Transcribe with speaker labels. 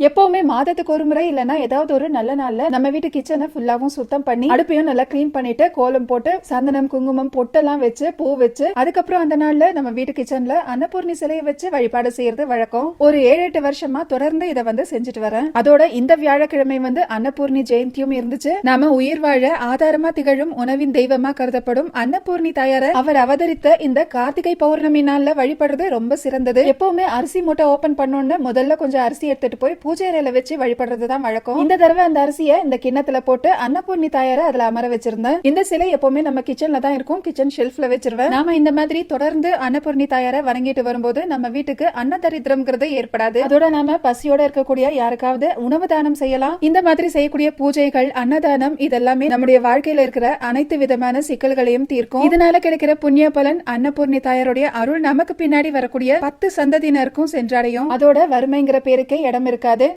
Speaker 1: எப்பவுமே மாதத்துக்கு ஒரு முறை இல்லைன்னா ஏதாவது ஒரு நல்ல நாள்ல நம்ம வீட்டு கிச்சனை ஃபுல்லாவும் சுத்தம் பண்ணி அடுப்பையும் நல்லா க்ளீன் பண்ணிட்டு கோலம் போட்டு சந்தனம் குங்குமம் பொட்டெல்லாம் வச்சு பூ வச்சு அதுக்கப்புறம் அந்த நாள்ல நம்ம வீட்டு கிச்சன்ல அன்னபூர்ணி சிலையை வச்சு வழிபாடு செய்யறது வழக்கம். ஒரு ஏழு எட்டு வருஷமா தொடர்ந்து இதை வந்து செஞ்சுட்டு வரேன். அதோட இந்த வியாழக்கிழமை வந்து அன்னபூர்ணி ஜெயந்தியும் இருந்துச்சு. நாம உயிர் வாழ ஆதாரமா திகழும் உணவின் தெய்வமா கருதப்படும் அன்னபூர்ணி தாயார அவர் அவதரித்த இந்த கார்த்திகை பௌர்ணமி நாள்ல வழிபடுறது ரொம்ப சிறந்தது. எப்பவுமே அரிசி மூட்டை ஓபன் பண்ணோன்னு முதல்ல கொஞ்சம் அரிசி எடுத்துட்டு போய் பூஜை அறையில வச்சு வழிபடுறது தான் வழக்கம். இந்த தடவை அந்த அரிசியை இந்த கிண்ணத்துல போட்டு அன்னபூர்ணி தாயார அதுல அமர வச்சிருந்தேன். இந்த சிலை எப்பவுமே நம்ம கிச்சன்ல தான் இருக்கும். கிச்சன் ஷெல்ஃப்ல வச்சிருவேன். நாம இந்த மாதிரி தொடர்ந்து அன்னபூர்ணி தாயார வணங்கிட்டு வரும்போது நம்ம வீட்டுக்கு அன்னதரித்திரம்ங்கிறது ஏற்படாது. அதோட நாம பசியோட இருக்கக்கூடிய யாருக்காவது உணவு தானம் செய்யலாம். இந்த மாதிரி செய்யக்கூடிய பூஜைகள் அன்னதானம் இதெல்லாமே நம்முடைய வாழ்க்கையில இருக்கிற அனைத்து விதமான சிக்கல்களையும் தீர்க்கும். இதனால கிடைக்கிற புண்ணிய பலன் அன்னபூர்ணி தாயாருடைய அருள் நமக்கு பின்னாடி வரக்கூடிய பத்து சந்ததியினருக்கும் சென்றடையும். அதோட வறுமைங்கிற பேருக்கே இடம் இருக்காது.